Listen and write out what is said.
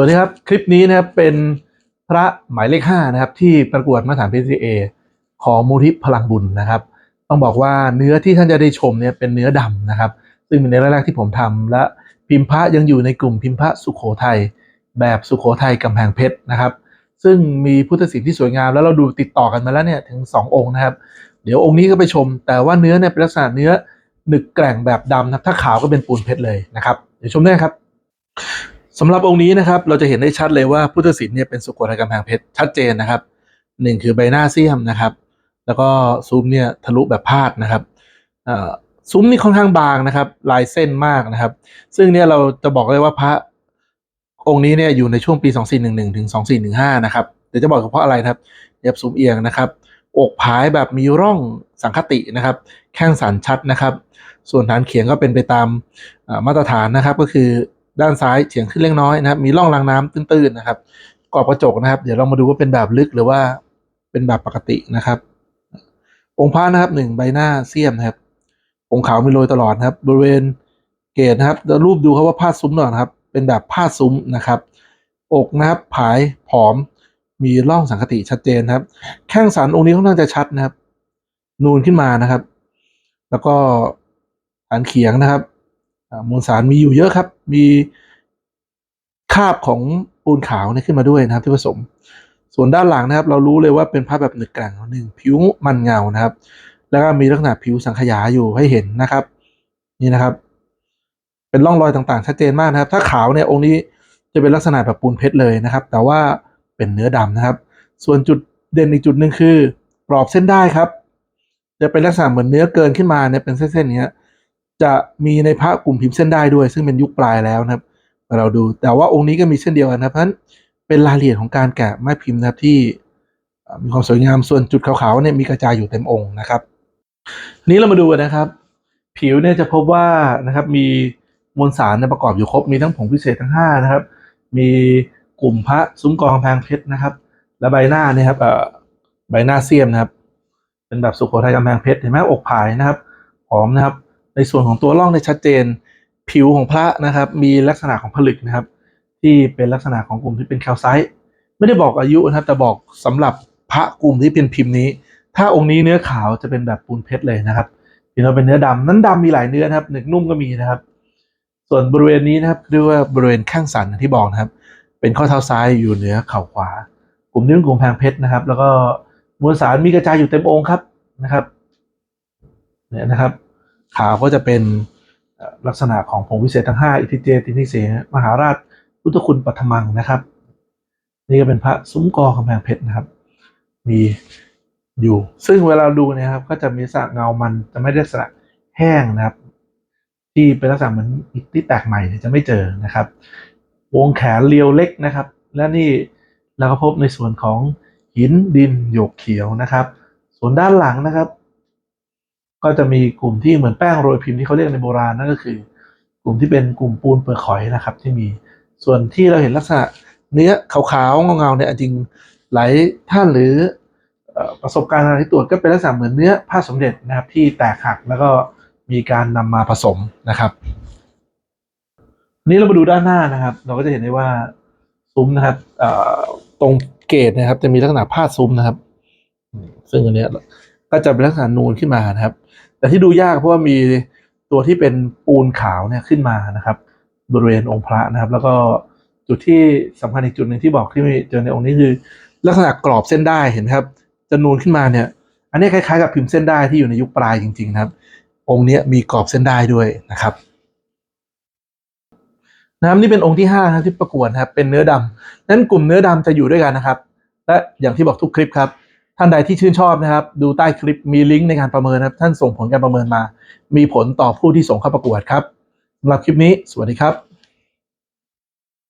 วัสดีครับ คลิปนี้นะครับเป็นพระหมายเลข5นะครับที่ประกวดมาตรฐาน PCA ของมูลที่พลังบุญนะครับ ต้องบอกว่าเนื้อที่ท่านจะได้ชมเนี่ยเป็นเนื้อดำนะครับ ซึ่งเป็นเนื้อแรกๆที่ผมทำและพิมพ์พระยังอยู่ในกลุ่มพิมพ์พระสุขโขทัยแบบสุขโขทัยกำแพงเพชรนะครับ ซึ่งมีพุทธศิลป์ที่สวยงามแล้วเราดูติดต่อกันมาแล้วเนี่ยถึง 2 องค์นะครับ เดี๋ยวองค์นี้ก็ไปชม แต่ว่าเนื้อเนี่ยเป็นลักษณะเนื้อหนึกแกร่งแบบดำนะครับถ้าขาวก็เป็นปูนเพชรเลยนะครับเดี๋ยวชมได้ครับ สำหรับองค์นี้นะครับเราจะเห็นได้ชัดเลยว่าพุทธศิลป์เนี่ยเป็นสุโขทัยกำแพงเพชรชัดเจนนะครับหนึ่งคือใบหน้าเสี้ยมนะครับ แล้วก็ซุ้มเนี่ยทะลุแบบพาดนะครับซุ้มนี่ค่อนข้างบางนะครับ ลายเส้นมากนะครับ ซึ่งเนี่ยเราจะบอกเลยว่าพระองค์นี้เนี่ยอยู่ในช่วงปี 2411ถึง2415นะครับเดี๋ยวจะบอกเฉพาะอะไรครับเย็บซุ้มเอียงนะครับอกผายแบบมีร่องสังคตินะครับ แข้งสันชัดนะครับ ส่วนฐานเขียงก็เป็นไปตามมาตรฐานนะครับก็คือ ด้านซ้ายเฉียงขึ้นเล็กน้อยนะครับ มีร่องรางน้ำตื้นๆนะครับกรอบกระจกนะครับ เดี๋ยวเรามาดูว่าเป็นแบบลึกหรือว่าเป็นแบบปกตินะครับ องค์พระนะครับหนึ่งใบหน้าเสี้ยมนะครับ องค์ขาวมีโรยตลอดนะครับ บริเวณเกศนะครับเรารูปดูครับว่าผ้าซุ้มหน่อยนะครับ เป็นแบบผ้าซุ้มนะครับ อกนะครับผายผอม มีร่องสังคติชัดเจนครับ แข้งสันองค์นี้ค่อนข้างจะชัดนะครับ นูนขึ้นมานะครับ แล้วก็ฐานเขียงนะครับ มวลสารมีอยู่เยอะครับ มีคาบของปูนขาวเนี่ยขึ้นมาด้วยนะครับที่ผสม ส่วนด้านหลังนะครับ เรารู้เลยว่าเป็นผ้าแบบหนึกแกร่งหนึ่งผิวมันเงานะครับ แล้วก็มีลักษณะผิวสังขยาอยู่ให้เห็นนะครับ นี่นะครับ เป็นร่องรอยต่างๆ ชัดเจนมากนะครับ ถ้าขาวเนี่ยองค์นี้จะเป็นลักษณะแบบปูนเพชรเลยนะครับ แต่ว่าเป็นเนื้อดำนะครับ ส่วนจุดเด่นอีกจุดหนึ่งคือกรอบเส้นได้ครับ จะเป็นลักษณะเหมือนเนื้อเกินขึ้นมาเนี่ยเป็นเส้นๆอย่างเนี้ย จะมีในพระกลุ่มพิมพ์เส้นได้ด้วย ซึ่งเป็นยุคปลายแล้วนะครับ เราดูแต่ว่าองค์นี้ก็มีเช่นเดียวกันนะครับเพราะฉะนั้นเป็นรายละเอียดของการแกะไม้พิมพ์นะครับที่มีความสวยงามส่วนจุดขาวๆเนี่ยมีกระจายอยู่เต็มองค์นะครับ นี้เรามาดูนะครับ ผิวเนี่ยจะพบว่านะครับมีมวลสารประกอบอยู่ครบมีทั้งผงพิเศษทั้งห้านะครับ มีกลุ่มพระซุ้มกองกำแพงเพชรนะครับ และใบหน้าเนี่ยครับใบหน้าเสียมนะครับ เป็นแบบสุโขทัยกำแพงเพชรเห็นไหมอกผายนะครับหอมนะครับ ในส่วนของตัวร่องเนี่ยชัดเจน ผิวของพระนะครับ มีลักษณะของผลึกนะครับ ที่เป็นลักษณะของกลุ่มที่เป็นแคลไซต์ไม่ได้บอกอายุนะครับแต่บอกสำหรับพระกลุ่มที่เป็นพิมพ์นี้ ถ้าองค์นี้เนื้อขาวจะเป็นแบบปูนเพชรเลยนะครับที่เราเป็นเนื้อดำนั้นดำมีหลายเนื้อนะครับหนึกนุ่มก็มีนะครับ ส่วนบริเวณนี้นะครับเรียกว่าบริเวณข้างสันที่บอกนะครับ เป็นข้อเท้าซ้ายอยู่เหนือเข่าขวา กลุ่มนี้เป็นกลุ่มแพงเพชรนะครับ แล้วก็มวลสารมีกระจายอยู่เต็มองค์ครับนะครับเนี่ยนะครับ ขาวก็จะเป็นลักษณะของผงวิเศษทั้งห้าอิทธิเจตินิเสมหาราชพุทธคุณปัทมังนะครับ นี่ก็เป็นพระซุ้มกอกำแพงเพชรนะครับ มีอยู่ ซึ่งเวลาดูเนยครับ ก็จะมีลักษณะเงามันจะไม่ได้ลักษณะแห้งนะครับ ที่เป็นลักษณะเหมือนอิฐที่แตกใหม่จะไม่เจอนะครับ วงแขนเรียวเล็กนะครับ และนี่เราก็พบในส่วนของหินดินหยกเขียวนะครับ ส่วนด้านหลังนะครับ ก็จะมีกลุ่มที่เหมือนแป้งโรยพิมพ์ที่เขาเรียกในโบราณนั่นก็คือ กลุ่มที่เป็นกลุ่มปูนเปลือกหอยนะครับ ที่มีส่วนที่เราเห็นลักษณะเนื้อขาวๆเงาๆเนี่ยจริงหลายท่านหรือประสบการณ์การที่ตรวจก็เป็นลักษณะเหมือนเนื้อผ้าสมเด็จนะครับที่แตกหักแล้วก็มีการนำมาผสมนะครับ นี้เรามาดูด้านหน้านะครับ เราก็จะเห็นได้ว่าซุ้มนะครับตรงเกตนะครับ จะมีลักษณะผ้าซุ้มนะครับ ซึ่งอันนี้ ก็จะเป็นลักษณะนูนขึ้นมานะครับ แต่ที่ดูยากเพราะว่ามีตัวที่เป็นปูนขาวเนี่ยขึ้นมานะครับ บริเวณองค์พระนะครับ แล้วก็จุดที่สำคัญอีกจุดหนึ่งที่บอกที่เจอในองค์นี้คือ ลักษณะกรอบเส้นได้เห็นครับจะนูนขึ้นมาเนี่ย อันนี้คล้ายๆกับพิมพ์เส้นได้ที่อยู่ในยุคปลายจริงๆนะครับ องค์นี้มีกรอบเส้นได้ด้วยนะครับนะครับนี่เป็นองค์ที่ห้านะครับที่ประกวดนครับเป็นเนื้อดำนั้นกลุ่มเนื้อดำจะอยู่ด้วยกันนะครับ และอย่างที่บอกทุกคลิปครับ ท่านใดที่ชื่นชอบนะครับ ดูใต้คลิปมีลิงก์ในการประเมินนะครับ ท่านส่งผลการประเมินมา มีผลต่อผู้ที่ส่งเข้าประกวดครับสำหรับคลิปนี้ สวัสดีครับ